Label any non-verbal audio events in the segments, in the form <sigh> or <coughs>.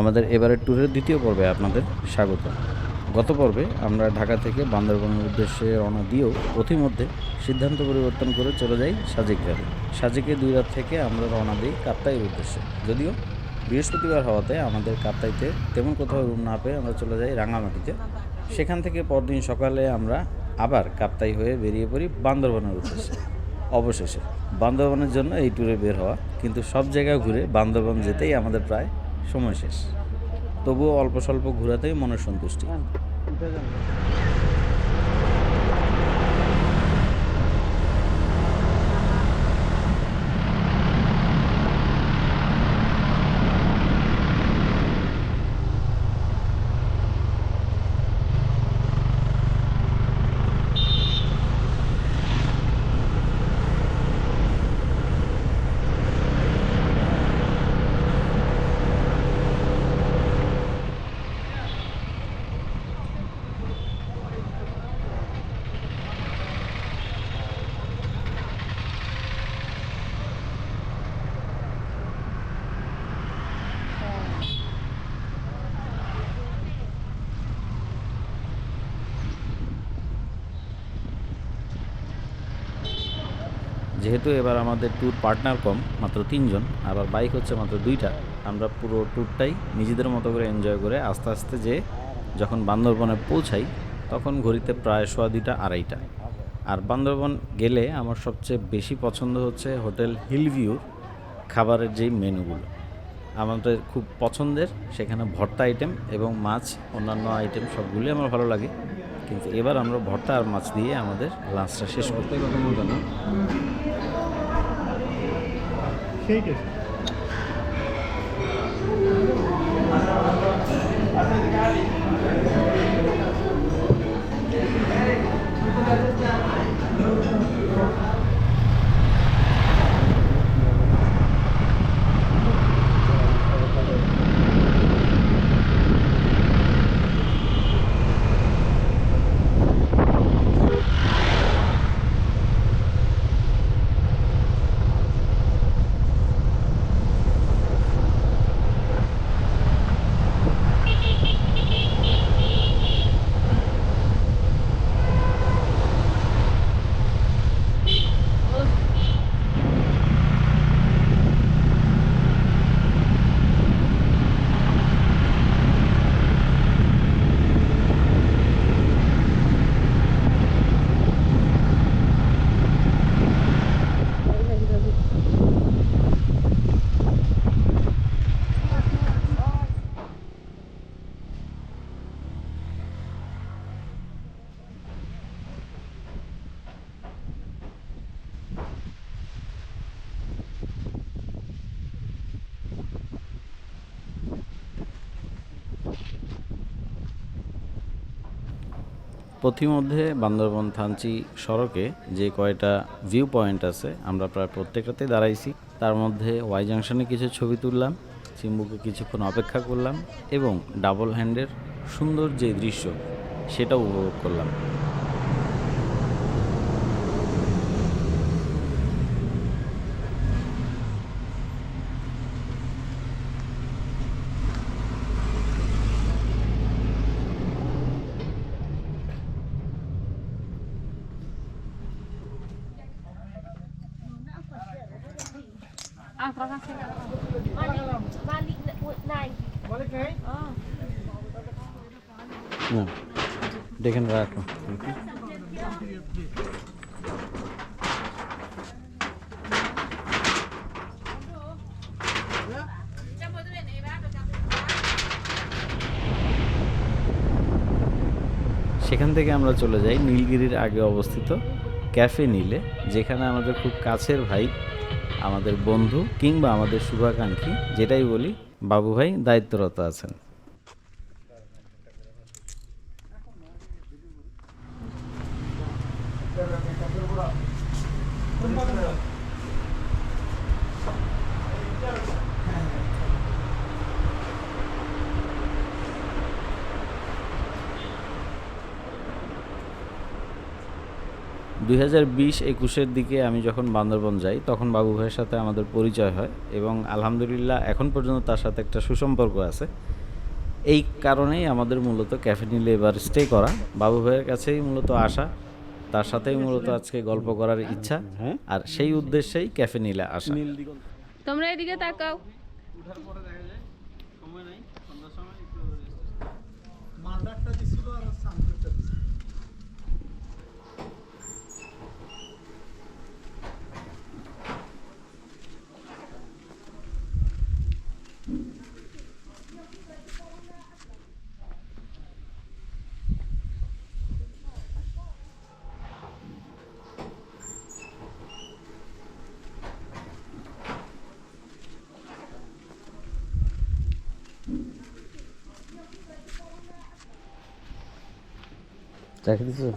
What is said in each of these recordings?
আমাদের এবারের ট্যুরের দ্বিতীয় পর্বে আপনাদের স্বাগত। গত পর্বে আমরা ঢাকা থেকে বান্দরবনের উদ্দেশ্যে রওনা দিয়েও পথিমধ্যে সিদ্ধান্ত পরিবর্তন করে চলে যাই সাজেক ভ্যালি সাজেকে দুই রাত থেকে আমরা রওনা দিই কাপ্তাইয়ের উদ্দেশ্যে। যদিও বৃহস্পতিবার হওয়াতে আমাদের কাপ্তাইতে তেমন কোথাও রুম না পেয়ে আমরা চলে যাই রাঙামাটিতে। সেখান থেকে পরদিন সকালে আমরা আবার কাপ্তাই হয়ে বেরিয়ে পড়ি বান্দরবনের উদ্দেশ্যে। অবশেষে। বান্দরবনের জন্য এই ট্যুরে বের হওয়া, কিন্তু সব জায়গায় ঘুরে বান্দরবন যেতেই আমাদের প্রায় সময় শেষ। তবুও অল্প স্বল্প ঘোরাতেই মনের সন্তুষ্টি। যেহেতু এবার আমাদের ট্যুর পার্টনার কম, মাত্র তিনজন আবার বাইক হচ্ছে মাত্র দুইটা, আমরা পুরো ট্যুরটাই নিজেদের মতো করে এনজয় করে আস্তে আস্তে যে যখন বান্দরবনে পৌঁছাই, তখন ঘড়িতে প্রায় সোয়া দুইটা, আড়াইটা। আর বান্দরবন গেলে আমার সবচেয়ে বেশি পছন্দ হচ্ছে হোটেল হিলভিউর খাবারের যেই মেনুগুলো। আমাদের খুব পছন্দের, সেখানে ভর্তা আইটেম এবং মাছ, অন্যান্য আইটেম সবগুলোই আমার ভালো লাগে। কিন্তু এবার আমরা ভর্তা আর মাছ দিয়ে আমাদের লাঞ্চটা শেষ করতে কথা না। সেই টেস্ট পথিমধ্যে বান্দরবন থানচি সড়কে যে কয়টা ভিউ পয়েন্ট আছে, আমরা প্রায় প্রত্যেকটাতেই দাঁড়াইছি। তার মধ্যে ওয়াই জাংশনে কিছু ছবি তুললাম, চিম্বুকে কিছুক্ষণ অপেক্ষা করলাম এবং ডাবল হ্যান্ডের সুন্দর যে দৃশ্য সেটা উপভোগ করলাম। দেখেন রাখো সেখান থেকে আমরা চলে যাই নীলগিরির আগে অবস্থিত ক্যাফে নীলে, যেখানে আমাদের খুব কাছের ভাই আমাদের বন্ধু কিংবা আমাদের শুভাকাঙ্ক্ষী যেটাই বলি বাবু ভাই দায়িত্বরত আছেন। দুই হাজার বিশ একুশের দিকে আমি যখন বান্দরবন যাই তখন বাবু ভাইয়ের সাথে আমাদের পরিচয় হয় এবং আলহামদুলিল্লাহ এখন পর্যন্ত তার সাথে একটা সুসম্পর্ক আছে। এই কারণেই আমাদের মূলত ক্যাফে নিলে এবার স্টে করা। বাবু ভাইয়ের কাছেই মূলত আসা তার সাথেই মূলত আজকে গল্প করার ইচ্ছা আর সেই উদ্দেশ্যেই ক্যাফে নিলে আসা তোমরা এদিকে তাকাও। মাদারটা চাকরি দিছো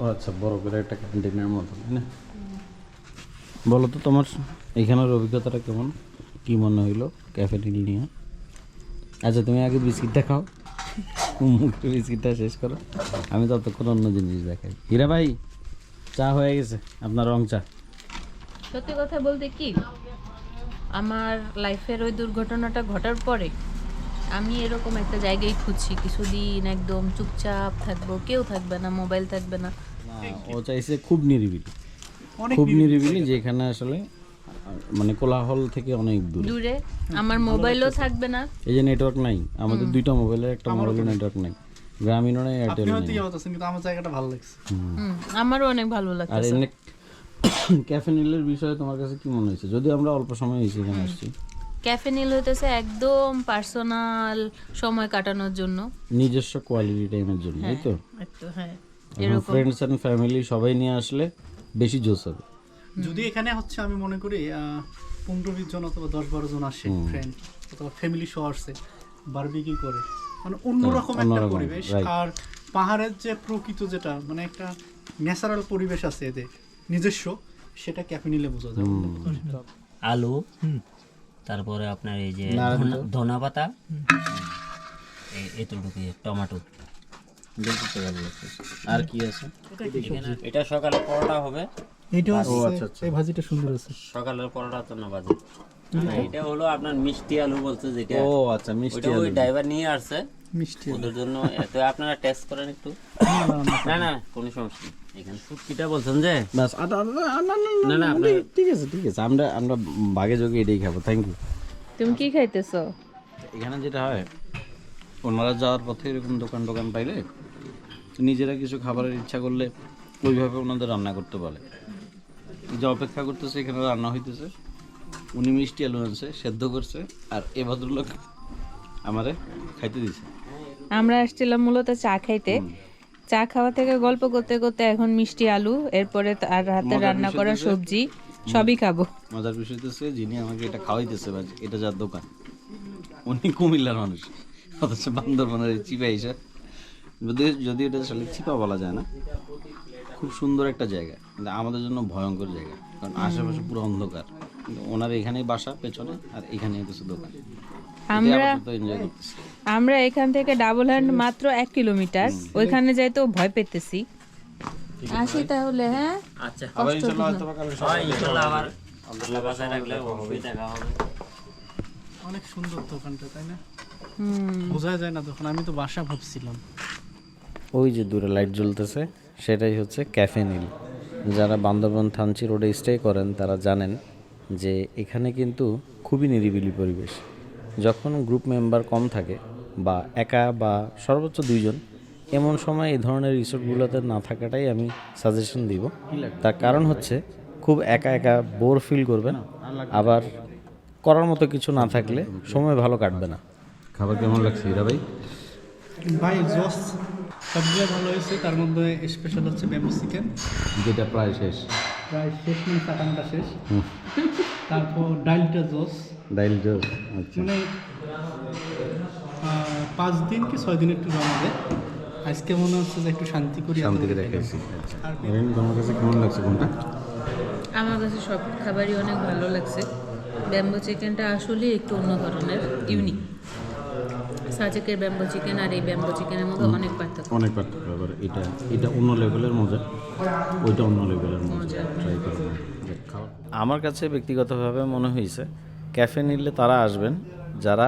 ও আচ্ছা বড় করে একটা ক্যান্টিনের মতো তাই না? বলো তো তোমার এখানের অভিজ্ঞতাটা কেমন? কি মনে হইল ক্যাফে নিয়ে? আচ্ছা তুমি আগে বিস্কিটটা খাও। মুখে বিস্কিটটা শেষ করো। আমি ততক্ষণ অন্য জিনিস দেখাই। হীরা ভাই চা হয়ে গেছে আপনার রং চা। সত্যি কথা বলতে কি আমার লাইফের ওই দুর্ঘটনাটা ঘটার পরে আমি এরকম একটা জায়গায় খুঁজছি কিছুদিন একদম চুপচাপ থাকব কেউ থাকবে না মোবাইল থাকবে না। ও চাইছে খুব নিরিবিলি। খুব নিরিবিলি যেখানে আসলে মানে কোলাহল থেকে অনেক দূরে। দূরে। আমার মোবাইলও থাকবে না। এই যে নেটওয়ার্ক নাই। আমাদের দুইটা মোবাইলের একটা মোবাইলের নেটওয়ার্ক নাই। গ্রামীণ নেই এয়ারটেল আপনি হয়তো নেই। কিন্তু আমার জায়গাটা ভালো লাগছে। হুম, আমারও অনেক ভালো আর লাগছে এমনি <coughs> ক্যাফে নিলের বিষয়ে তোমার কাছে কি মনে হয়েছে? যদি আমরা অল্প সময় এসে এখানে আসছি। ক্যাফে নীল হইতেছে একদম পার্সোনাল সময় কাটানোর জন্য। নিজস্ব কোয়ালিটি টাইমের জন্য তাই তো? একটু হ্যাঁ ফ্রেন্ডস অ্যান্ড ফ্যামিলি সবাই নিয়ে আসলে বেশি জোস হবে। যদি এখানে হচ্ছে আমি মনে করি আহ, পনেরো বিশ জন অথবা দশ বারো জন আসে ফ্রেন্ড অথবা ফ্যামিলি সহ আসছে বারবিকি করে মানে অন্যরকম একটা পরিবেশ। আর পাহাড়ের যে প্রকৃত যেটা মানে একটা ন্যাচারাল পরিবেশ আছে এদের নিজস্ব সেটা ক্যাফে নিলে বোঝা যায়। আলু তারপরে আপনার এই যে ধনা- পাতা এতটুকু টমেটো। আর কি আছে? এটা সকালে পরোটা হবে। এটা আচ্ছা, আচ্ছা। এই ভাজিটা সুন্দর আছে। সকালের পরোটা তো না ভাজি না, এটা হলো আপনার মিষ্টি আলু বলছে যেটা। ও আচ্ছা মিষ্টি আলু ওই আলু। ড্রাইভার নিয়ে আসছে। মিষ্টি ওদের জন্য এত আপনারা টেস্ট করেন একটু। না না কোনো সমস্যা নেই। এখানে শুটকিটা বলছেন যে? বাস না, না, না ঠিক আছে ঠিক আছে। আমরা আমরা বাগে যোগে এটাই খাব থ্যাংক ইউ তুমি কি খাইতেছো? এখানে যেটা হয় ওনারা যাওয়ার পথে এরকম দোকান দোকান পাইলে নিজেরা কিছু খাবারের ইচ্ছা করলে ওইভাবে ওনাদের রান্না করতে বলে। যে অপেক্ষা করতেছে এখানে রান্না হইতেছে। উনি মিষ্টি আলু আনছে সেদ্ধ করছে আর এ ভদ্রলোক আমারে খাইতে দিছে। আমরা আসছিলাম মূলত চা খাইতে। চা খাওয়া থেকে গল্প করতে করতে এখন মিষ্টি আলু এরপরে আর হাতে রান্না করা সবজি সবই খাব। মজার বিষয় হচ্ছে যিনি আমাকে এটা খাওয়াইতেছে এটা যার দোকান উনি কুমিল্লার মানুষ। অথচ বান্দরবনের এই চিপা হিসাব যদি যদি এটা আসলে চিপা বলা যায় না খুব সুন্দর একটা জায়গা। কিন্তু আমাদের জন্য ভয়ঙ্কর জায়গা। কারণ আশেপাশে পুরো অন্ধকার। ওনার এখানেই বাসা পেছনে আর এখানে কিছু দোকান। আমরা আমরা এখান থেকে ডাবল হ্যান্ড মাত্র এক কিলোমিটার ওইখানে যাই তো ভয় পেতেছি। আসি তাহলে হ্যাঁ? আচ্ছা। হয় অনেক সুন্দর দোকানটা তাই না? বোঝা যায় না তখন আমি তো বাসা ভাবছিলাম। ওই যে দূরে লাইট জ্বলতেছে সেটাই হচ্ছে ক্যাফে নীল। যারা বান্দরবন থানচি রোডে স্টে করেন তারা জানেন যে এখানে কিন্তু খুবই নিরিবিলি পরিবেশ। যখন গ্রুপ মেম্বার কম থাকে বা একা বা সর্বোচ্চ দুইজন এমন সময় এই ধরনের রিসোর্টগুলোতে না থাকাটাই আমি সাজেশন দিব। তার কারণ হচ্ছে খুব একা একা বোর ফিল করবেন আবার করার মতো কিছু না থাকলে সময় ভালো কাটবে না। খাবার কেমন লাগছে হীরা ভাই? ভাই জস সবগুলো ভালো হয়েছে। তার মধ্যে স্পেশাল হচ্ছে ব্যাম্বু চিকেন যেটা প্রায় শেষ। প্রায় শেষ মানে শেষ। তারপর ডালটা জস। ডাইল জোর আচ্ছা। মানে পাঁচ দিন কি ছয় দিন একটু জমা দেয় আজকে মনে হচ্ছে যে একটু শান্তি করি শান্তিকে খাইলাম। আর তোমার কাছে কেমন লাগছে কোনটা আমার কাছে সব খাবারই অনেক ভালো লাগছে। ব্যাম্বো চিকেনটা আসলে একটু অন্য ধরনের ইউনিক। সাজেকের ব্যাম্বো চিকেন আর এই ব্যাম্বো চিকেনের মধ্যে অনেক পার্থক্য। অনেক পার্থক্য আবার এটা এটা অন্য লেভেলের মজা। ওইটা অন্য লেভেলের মজা। ট্রাই করব আমার কাছে ব্যক্তিগতভাবে মনে হয়েছে ক্যাফে নিলে তারা আসবেন যারা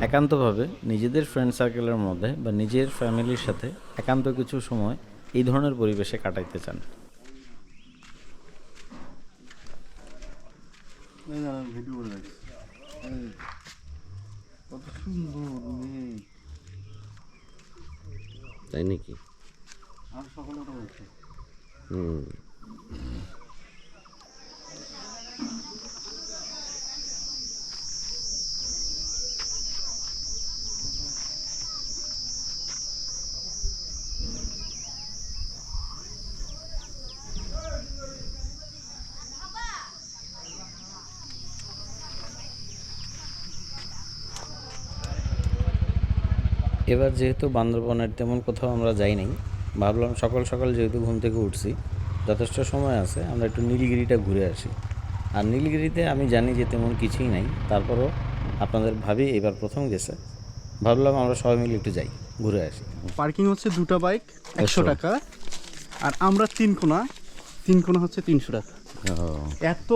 একান্তভাবে নিজেদের ফ্রেন্ড সার্কেলের মধ্যে বা নিজের ফ্যামিলির সাথে একান্ত কিছু সময় এই ধরনের পরিবেশে কাটাইতে চান। তাই নাকি? হুম। এবার যেহেতু বান্দরবনের তেমন কোথাও আমরা যাই নাই ভাবলাম সকাল সকাল যেহেতু ঘুম থেকে উঠছি যথেষ্ট সময় আছে আমরা একটু নীলগিরিটা ঘুরে আসি। আর নীলগিরিতে আমি জানি যে তেমন কিছুই নাই তারপরও আপনাদের ভাবি এবার প্রথম গেছে ভাবলাম আমরা সবাই মিলে একটু যাই ঘুরে আসি। পার্কিং হচ্ছে দুটো বাইক একশো। টাকা আর আমরা তিন কোনা তিন কোনা হচ্ছে তিনশো টাকা। এত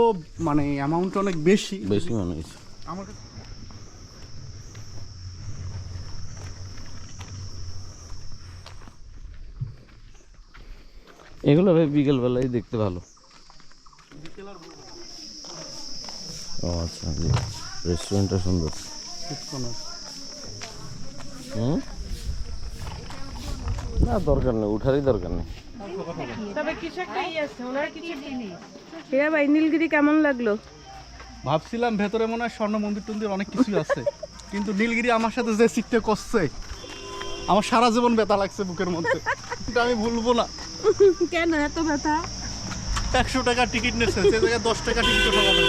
মানে অ্যামাউন্ট অনেক বেশি। বেশি মনে হয়েছে আমার এগুলো ভাই বিকেলবেলায় দেখতে ভালো। ও আচ্ছা রেস্টুরেন্টটা সুন্দর। হুম? না দরকার নেই উঠারই দরকার নেই। হীরা ভাই নীলগিরি কেমন লাগল? ভাবছিলাম ভেতরে মনে হয় স্বর্ণ মন্দির টন্দির অনেক কিছুই আছে কিন্তু নীলগিরি আমার সাথে যে সিটটা করছে আমার সারা জীবন ব্যথা লাগছে বুকের মধ্যে। এটা আমি ভুলবো না। কেন এত ব্যথা? একশো টাকা টিকিট নিচ্ছে সে জায়গায় দশ টাকা টিকিট ঠকানো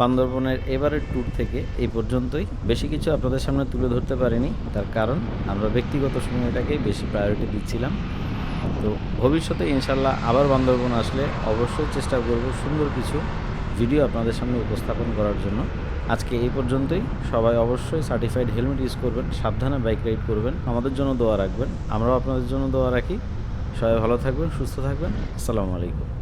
বান্দরবনের এবারের ট্যুর থেকে এই পর্যন্তই। বেশি কিছু আপনাদের সামনে তুলে ধরতে পারিনি, তার কারণ আমরা ব্যক্তিগত সময়টাকেই বেশি প্রায়োরিটি দিচ্ছিলাম। তো ভবিষ্যতে ইনশাল্লাহ আবার বান্দরবন আসলে অবশ্যই চেষ্টা করব সুন্দর কিছু ভিডিও আপনাদের সামনে উপস্থাপন করার জন্য। আজকে এই পর্যন্তই। সবাই অবশ্যই সার্টিফাইড হেলমেট ইউজ করবেন, সাবধানে বাইক রাইড করবেন, আমাদের জন্য দোয়া রাখবেন। আমরাও আপনাদের জন্য দোয়া রাখি। সবাই ভালো থাকবেন, সুস্থ থাকবেন। আসসালামু আলাইকুম।